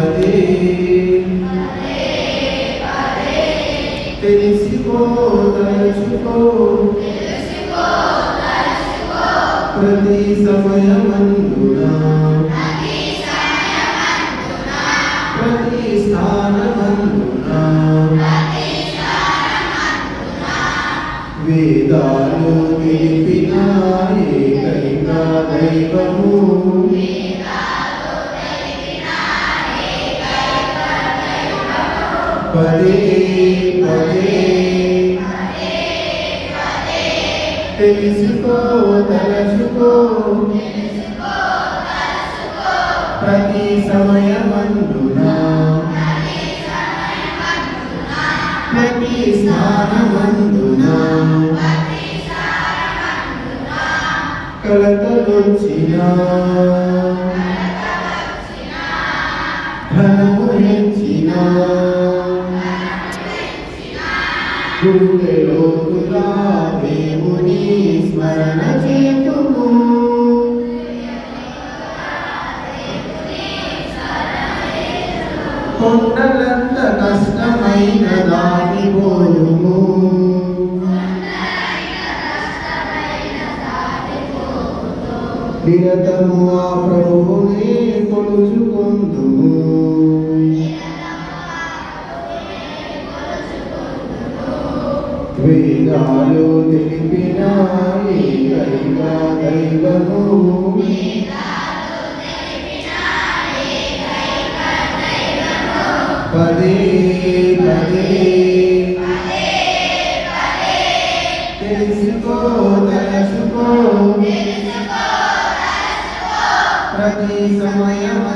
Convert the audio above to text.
పదే తెలుసుకో తలుచుకో ప్రతి సమయమందునా ప్రతి స్థానమందునా వేదాలు తెలిపిన దైవము. పదే పదే తెలుసుకో తలచుకో ప్రతి సమయమందునా. ప్రతి స్నానమందునా. కలతలొచ్చిన. ధనము హెచ్చిన గుండెలోతులా దేవుని స్మరణ చేతుము. కొండలంత కష్టమైన దాని పోలుము నిరతము ఆ ప్రభువునే కొలుచుకుందుము వేదాలు తెలిపిన ఏకైక దైవము పదే పదే తెలుసుకో తలచుకో ప్రతి సమయమందునా